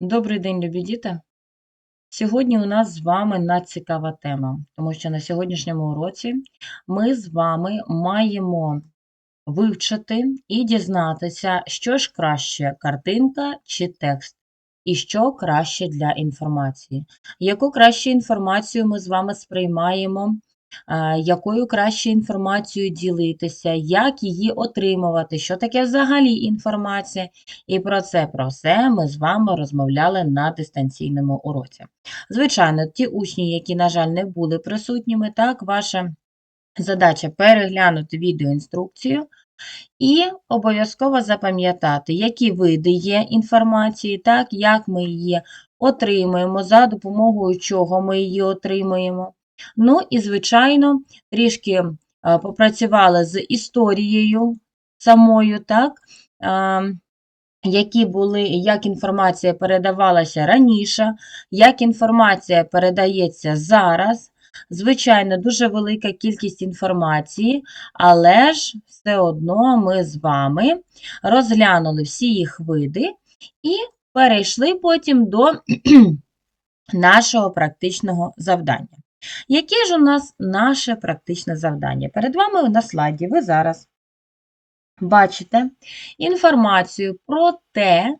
Добрий день, любі діти! Сьогодні у нас з вами надцікава тема, тому що на сьогоднішньому уроці ми з вами маємо вивчити і дізнатися, що ж краще картинка чи текст, і що краще для інформації. Яку краще інформацію ми з вами сприймаємо, якою краще інформацією ділитися, як її отримувати, що таке взагалі інформація. І про це, про все ми з вами розмовляли на дистанційному уроці. Звичайно, ті учні, які, на жаль, не були присутніми, так, ваша задача переглянути відеоінструкцію і обов'язково запам'ятати, які види є інформації, так, як ми її отримуємо, за допомогою чого ми її отримуємо. Ну і, звичайно, трішки е, попрацювали з історією самою, так, е, які були, як інформація передавалася раніше, як інформація передається зараз. Звичайно, дуже велика кількість інформації, але ж все одно ми з вами розглянули всі їх види і перейшли потім до нашого практичного завдання. Яке ж у нас наше практичне завдання? Перед вами на слайді ви зараз бачите інформацію про те,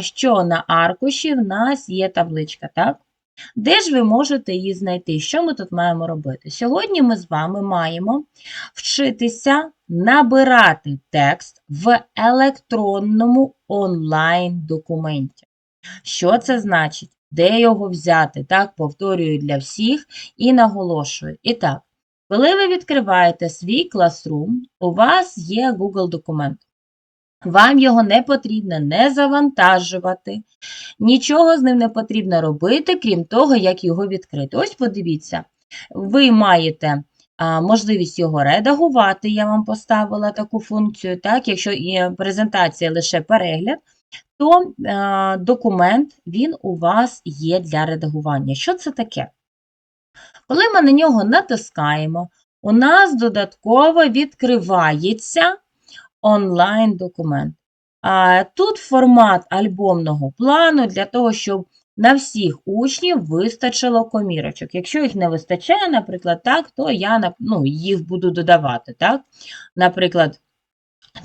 що на аркуші в нас є табличка, так? Де ж ви можете її знайти? Що ми тут маємо робити? Сьогодні ми з вами маємо вчитися набирати текст в електронному онлайн-документі. Що це значить? Де його взяти? Так, повторюю для всіх і наголошую. І так, коли ви відкриваєте свій Classroom, у вас є Google документ. Вам його не потрібно не завантажувати, нічого з ним не потрібно робити, крім того, як його відкрити. Ось подивіться, ви маєте а, можливість його редагувати, я вам поставила таку функцію, так, якщо презентація лише перегляд, то а, документ він у вас є для редагування. Що це таке? Коли ми на нього натискаємо, у нас додатково відкривається онлайн-документ. Тут формат альбомного плану для того, щоб на всіх учнів вистачило комірочок. Якщо їх не вистачає, наприклад, так, то я ну, їх буду додавати. Так? Наприклад,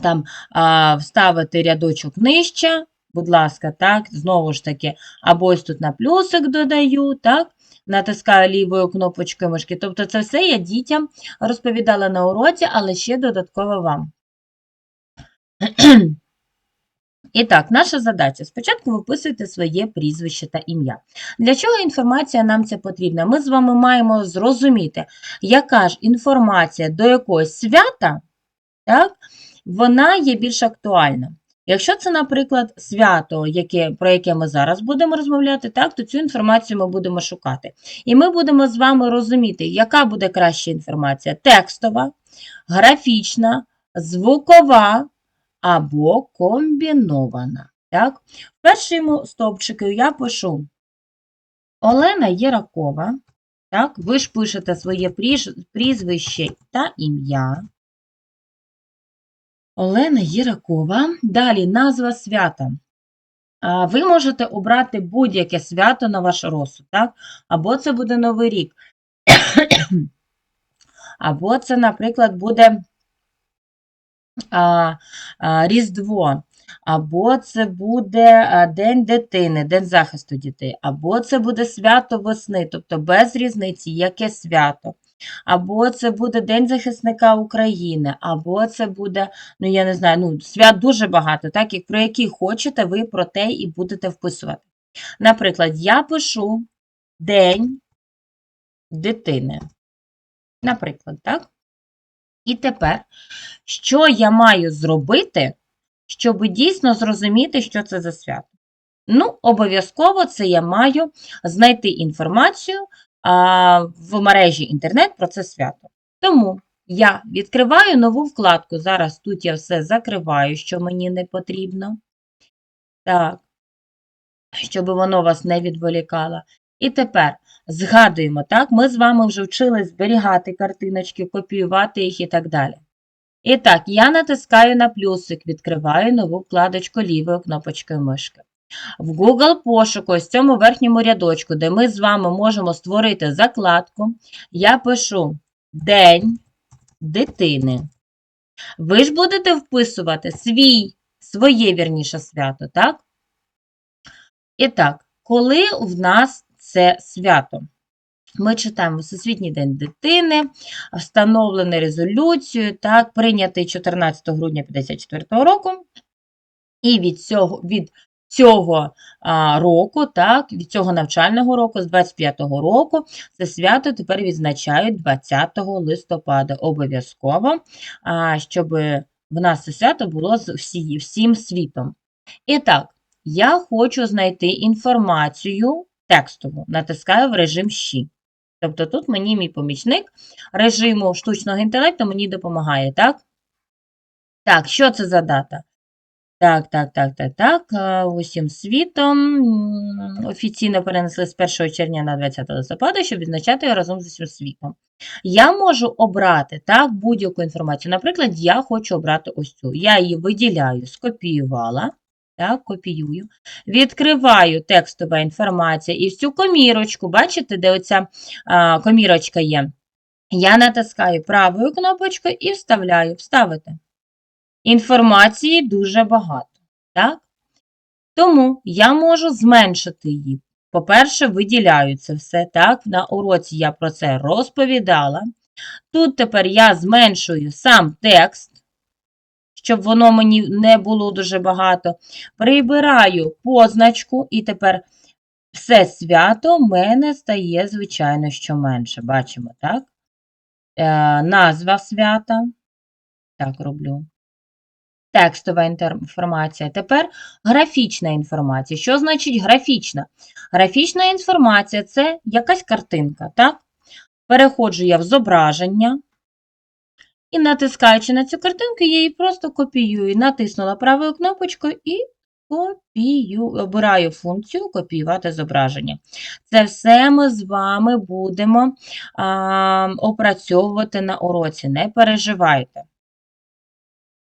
там а, вставити рядочок нижче, будь ласка, так, знову ж таки, або ось тут на плюсик додаю, так, натискаю лівою кнопочкою мишки. Тобто це все я дітям розповідала на уроці, але ще додатково вам. І так, наша задача. Спочатку виписуйте своє прізвище та ім'я. Для чого інформація нам це потрібна? Ми з вами маємо зрозуміти, яка ж інформація до якогось свята, так, вона є більш актуальна. Якщо це, наприклад, свято, яке, про яке ми зараз будемо розмовляти, так, то цю інформацію ми будемо шукати. І ми будемо з вами розуміти, яка буде краща інформація: текстова, графічна, звукова або комбінована. Так? В першому стовпчику я пишу Олена Єракова. Так, Ви ж пишете своє прізвище та ім'я. Олена Єракова. Далі назва свята. Ви можете обрати будь-яке свято на ваш розсуд, так? Або це буде Новий рік, або це, наприклад, буде а, а, Різдво, або це буде День дитини, День захисту дітей, або це буде свято весни, тобто без різниці, яке свято. Або це буде День захисника України, або це буде, ну я не знаю, ну, свят дуже багато, так, як про які хочете, ви про те і будете вписувати. Наприклад, я пишу День дитини. Наприклад, так? І тепер, що я маю зробити, щоб дійсно зрозуміти, що це за свято? Ну, обов'язково це я маю знайти інформацію в мережі інтернет про це свято. Тому я відкриваю нову вкладку. Зараз тут я все закриваю, що мені не потрібно. Так, щоб воно вас не відволікало. І тепер згадуємо, так, ми з вами вже вчили зберігати картиночки, копіювати їх і так далі. І так, я натискаю на плюсик, відкриваю нову вкладочку лівою кнопочкою мишки. В Google пошуку, ось цьому верхньому рядочку, де ми з вами можемо створити закладку, я пишу День дитини. Ви ж будете вписувати свій, своє вірніше свято, так? І так, коли в нас це свято? Ми читаємо Всесвітній день дитини, встановлений резолюцією, так, прийнятий 14 грудня 54 року. І від цього, від цього року, так, від цього навчального року, з 25-го року, це свято тепер відзначають 20 листопада. Обов'язково, щоб в нас це свято було з всі, всім світом. І так, я хочу знайти інформацію текстову, натискаю в режим «Щі». Тобто тут мені мій помічник режиму штучного інтелекту мені допомагає, так? Так, що це за дата? Так, так, так, так, так. е, Усім світом офіційно перенесли з 1 червня на 20 листопада, щоб відзначати його разом з усім світом. Я можу обрати так, будь-яку інформацію. Наприклад, я хочу обрати ось цю. Я її виділяю, скопіювала. Так, копіюю. Відкриваю текстова інформація і всю комірочку, бачите, де оця а, комірочка є. Я натискаю правою кнопочкою і вставляю. Вставити. Інформації дуже багато. Так? Тому я можу зменшити її. По-перше, виділяю це все. так? На уроці я про це розповідала. Тут тепер я зменшую сам текст, щоб воно мені не було дуже багато. Прибираю позначку, і тепер все свято в мене стає, звичайно, що менше. Бачимо, так? Е, назва свята. Так роблю. Текстова інформація. Тепер графічна інформація. Що значить графічна? Графічна інформація це якась картинка, так? Переходжу я в зображення. І натискаючи на цю картинку, я її просто копіюю. Натиснула правою кнопочкою і копію, обираю функцію копіювати зображення. Це все ми з вами будемо а, опрацьовувати на уроці. Не переживайте.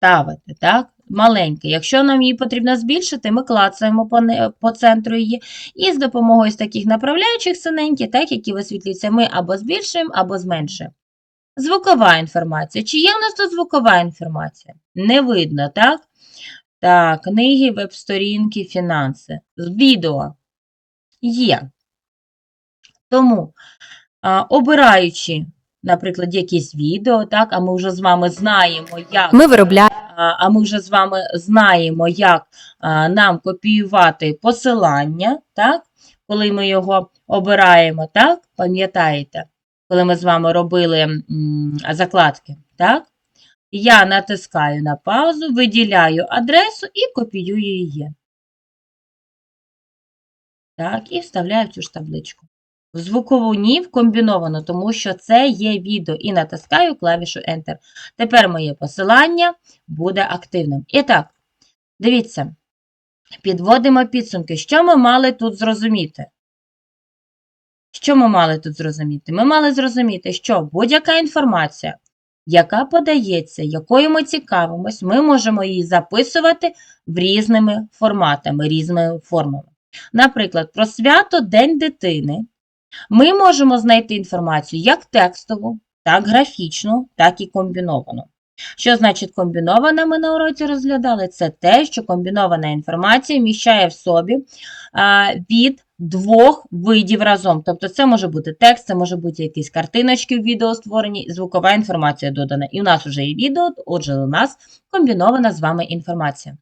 Ставити, так? Маленьке. Якщо нам її потрібно збільшити, ми клацаємо по, не- по центру її. І з допомогою таких направляючих синеньких, так, які висвітлюються, ми або збільшуємо, або зменшуємо. Звукова інформація. Чи є у нас тут звукова інформація? Не видно, так? Так, книги, веб-сторінки, фінанси. Відео є. Тому, а, обираючи, наприклад, якісь відео, так, а ми вже з вами знаємо, як Ми виробляємо а а ми вже з вами знаємо, як нам копіювати посилання, так? коли ми його обираємо, так? Пам'ятаєте, коли ми з вами робили закладки, так? Я натискаю на паузу, виділяю адресу і копіюю її. Так, і вставляю в цю ж табличку. Звукову ні, в комбіновану, тому що це є відео. І натискаю клавішу Enter. Тепер моє посилання буде активним. І так, дивіться, підводимо підсумки. Що ми мали тут зрозуміти? Що ми мали тут зрозуміти? Ми мали зрозуміти, що будь-яка інформація, яка подається, якою ми цікавимось, ми можемо її записувати в різними форматами, різними формами. Наприклад, про свято День дитини ми можемо знайти інформацію як текстову, так графічну, так і комбіновану. Що значить комбінована, ми на уроці розглядали? Це те, що комбінована інформація вміщає в собі від двох видів разом. Тобто це може бути текст, це може бути якісь картиночки в відео створені, звукова інформація додана. І у нас вже є відео, отже, у нас комбінована з вами інформація.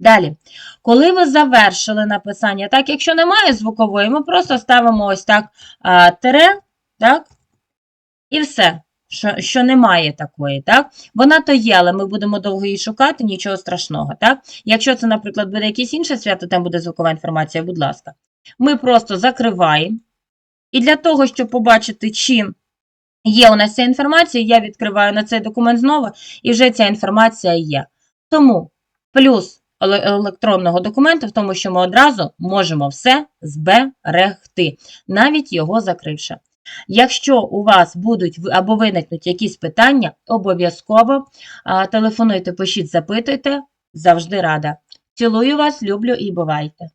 Далі, коли ви завершили написання, так, якщо немає звукової, ми просто ставимо ось так тире, так, і все, що, що немає такої, так. Вона то є, але ми будемо довго її шукати, нічого страшного, так. Якщо це, наприклад, буде якесь інше свято, там буде звукова інформація, будь ласка. Ми просто закриваємо. І для того, щоб побачити, чи є у нас ця інформація, я відкриваю на цей документ знову, і вже ця інформація є. Тому плюс електронного документу в тому, що ми одразу можемо все зберегти, навіть його закривши. Якщо у вас будуть або виникнуть якісь питання, обов'язково телефонуйте, пишіть, запитуйте, завжди рада. Цілую вас, люблю і бувайте!